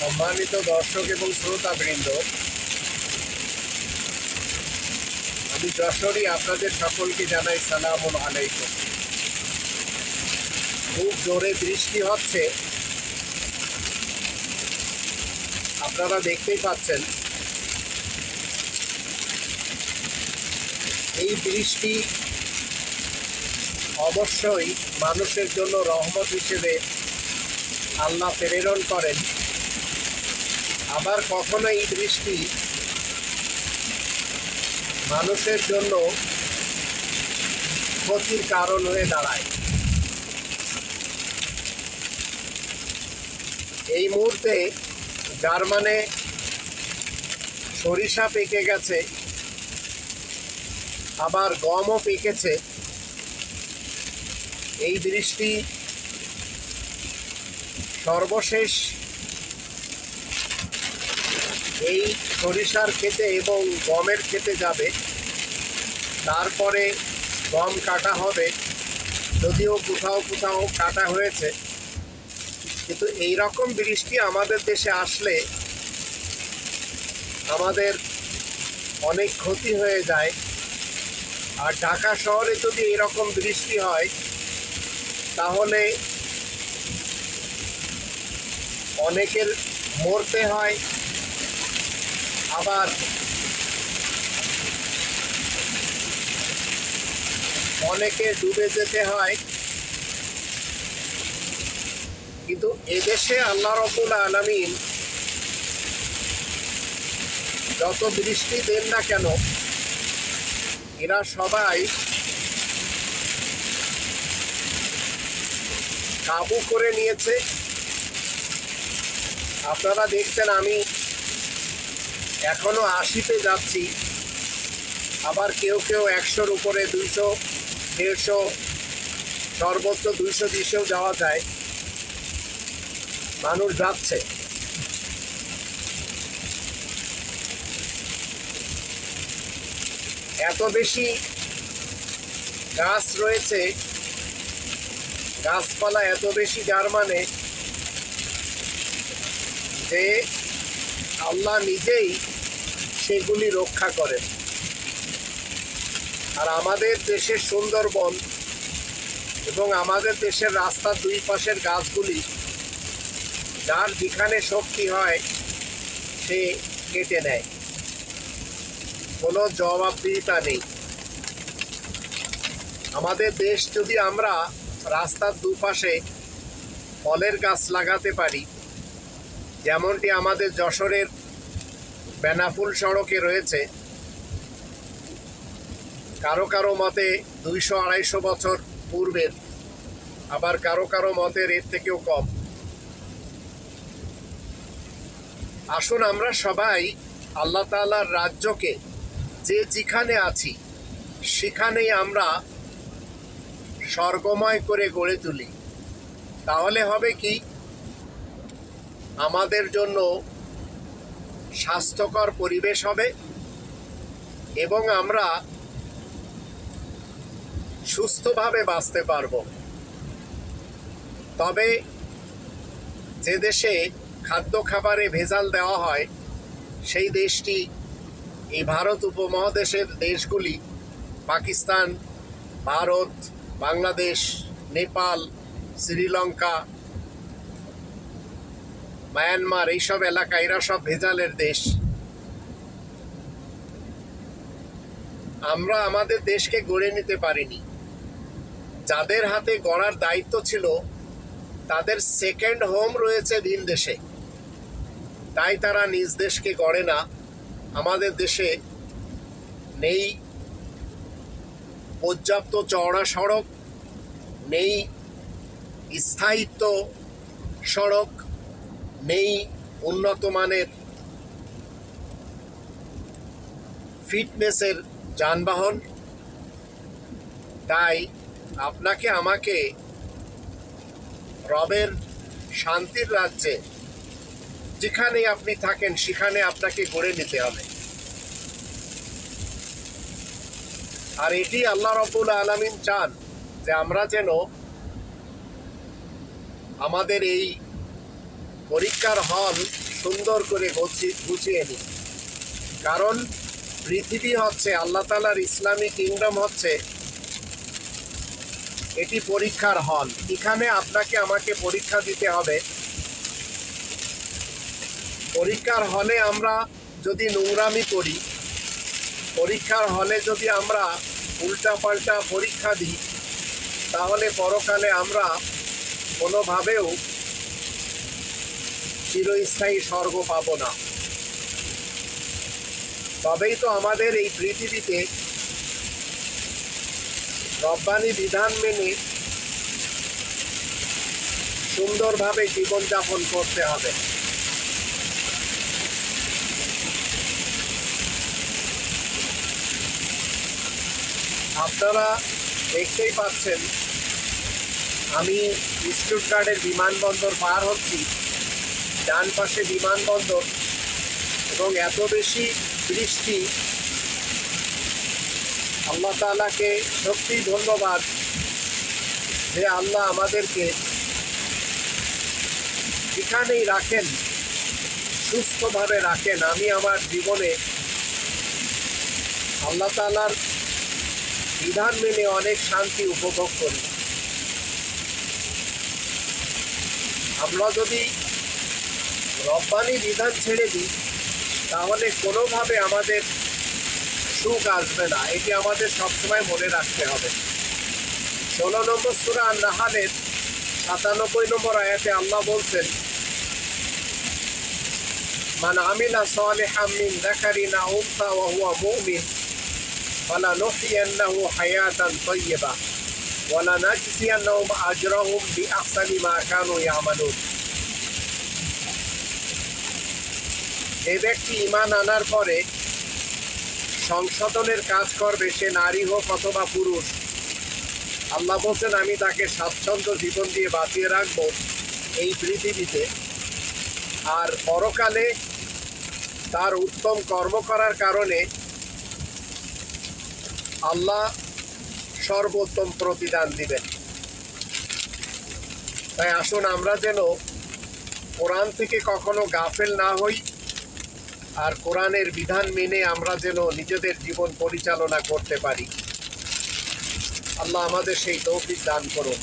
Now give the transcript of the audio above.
সম্মানিত দর্শক এবং শ্রোতাবৃন্দ, আমি যশোরই আপনাদের সকলকে জানাই সালাম আলাইকুম। খুব জোরে বৃষ্টি হচ্ছে। আপনারা দেখতেই পাচ্ছেন। এই বৃষ্টি অবশ্যই মানুষের জন্য রহমত হিসেবে আল্লাহ প্রেরণ করেন। আবার কখনো এই বৃষ্টি মানুষের জন্য ক্ষতির কারণ হয়ে দাঁড়ায়। এই মুহূর্তে জার্মানে সরিষা পেকে গেছে, আবার গমও পেকেছে। এই বৃষ্টি সর্বশেষ এই সরিষার ক্ষেতে এবং গমের ক্ষেতে যাবে। তারপরে গম কাটা হবে। যদিও কোথাও কোথাও কাটা হয়েছে। কিন্তু এই রকম বৃষ্টি আমাদের দেশে আসলে আমাদের অনেক ক্ষতি হয়ে যায়। আর ঢাকা শহরে যদি এরকম বৃষ্টি হয়, তাহলে অনেকের মরতে হয়। আবার অনেকে ডুবে যেতে হয়। কিন্তু এদেশে আল্লাহ রবুল আলমিন যত বৃষ্টি দেন না কেন, এরা সবাই কাবু করে নিয়েছে। আপনারা দেখছেন আমি এখনও আশিতে যাচ্ছি। আবার কেউ কেউ একশোর উপরে দুইশো, দেড়শো, সর্বোচ্চ দুইশো দিশেও যাওয়া যায়। মানুষ যাচ্ছে। এত বেশি গাছ রয়েছে, গাছপালা এত বেশি যার মানে যে আল্লাহ নিজেই সেগুলি রক্ষা করেন আর আমাদের দেশের সুন্দরবন এবং আমাদের দেশের রাস্তার দুই পাশের গাছগুলি, যার যেখানে শক্তি হয়, সে কেটে নেয়। কোনো জবাবদিহিতা নেই। আমাদের দেশ যদি আমরা রাস্তার দুপাশে ফলের গাছ লাগাতে পারি, যেমনটি আমাদের যশোরের বেনাফুল সড়কে রয়েছে। কারও কারও মতে দুইশো আড়াইশো বছর পূর্বের, আবার কারও কারও মতের এর থেকেও কম। আসুন আমরা সবাই আল্লাহ তাআলার রাজ্যকে যে যেখানে আছি, সেখানেই আমরা স্বর্গময় করে গড়ে তুলি। তাহলে হবে কি? আমাদের জন্য স্বাস্থ্যকর পরিবেশ হবে এবং আমরা সুস্থভাবে বাঁচতে পারব। তবে যে দেশে খাদ্য খাবারে ভেজাল দেওয়া হয়, সেই দেশটি এই ভারত উপমহাদেশের দেশগুলি, পাকিস্তান, ভারত, বাংলাদেশ, নেপাল, শ্রীলঙ্কা মায়ানমার, এইসব এলাকা, এরা সব ভেজালের দেশ। আমরা আমাদের দেশকে গড়ে নিতে পারিনি। যাদের হাতে গড়ার দায়িত্ব ছিল, তাদের সেকেন্ড হোম রয়েছে ভিন দেশে। তাই তারা নিজ দেশকে গড়ে না, আমাদের দেশে নেই পর্যাপ্ত চওড়া সড়ক, নেই স্থায়িত্ব সড়ক। নেই উন্নত মানের ফিটনেসের যানবাহন। তাই আপনাকে আমাকে রবের শান্তির রাজ্যে যেখানে আপনি থাকেন, সেখানে আপনাকে গড়ে নিতে হবে। আর এটি আল্লাহ রব্বুল আলমিন চান যে আমরা যেন আমাদের এই পরীক্ষার হল সুন্দর করে গুছি- গুছিয়ে নিই কারণ পৃথিবী হচ্ছে, আল্লাহ তালার ইসলামী কিংডম হচ্ছে, এটি পরীক্ষার হল। এখানে আপনাকে আমাকে পরীক্ষা দিতে হবে। পরীক্ষার হলে আমরা যদি নোংরামি করি, পরীক্ষার হলে যদি আমরা উল্টাপাল্টা পরীক্ষা দিই, তাহলে পরকালে আমরা কোনোভাবেও চিরস্থায়ী স্বর্গ পাব না। তবেই তো আমাদের এই পৃথিবীতে রব্বানি বিধান মেনে সুন্দরভাবে জীবনযাপন করতে হবে। আপনারা দেখতেই পাচ্ছেন, আমি স্টুটগার্ডের বিমানবন্দর পার হচ্ছি। ডান পাশে বিমানবন্দর এবং এত বেশি বৃষ্টি, আল্লাহ তালাকে সত্যি ধন্যবাদ যে আল্লাহ আমাদেরকে এখানেই রাখেন, সুস্থভাবে রাখেন। আমি আমার জীবনে আল্লাহ তালার বিধান মেনে অনেক শান্তি উপভোগ করি। আমরা যদি রব্বানি বিধান ছেড়ে দিই, তাহলে কোনোভাবে আমাদের সুখ আসবে না। এটি আমাদের সবসময় মনে রাখতে হবে। ষোলো নম্বর সুরা নাহালের সাতানব্বই নম্বর আয়াতে আল্লাহ বলছেন, মান আমিলা সালিহা মিন যাকারিন আও উনসা ও হুয়া মুমিন ফালানুহইয়ান্নাহু হায়াতান তাইয়্যিবা ওয়া লানাজজিয়ান্নাহুম আজরাহুম বিআহসানি মা কানু ইয়ামালুন। যে ব্যক্তি ইমান আনার পরে সংশোধনের কাজ করবে, সে নারী হোক অথবা পুরুষ। আল্লাহ বলছেন, আমি তাকে স্বাচ্ছন্দ্য জীবন দিয়ে বাঁচিয়ে রাখব এই পৃথিবীতে। আর পরকালে তার উত্তম কর্ম করার কারণে আল্লাহ সর্বোত্তম প্রতিদান দিবেন। তাই আসুন আমরা যেন কোরআন থেকে কখনো গাফেল না হই। আর কোরআনের বিধান মেনে আমরা যেন নিজেদের জীবন পরিচালনা করতে পারি। আল্লাহ আমাদের সেই তৌফিক দান করুন।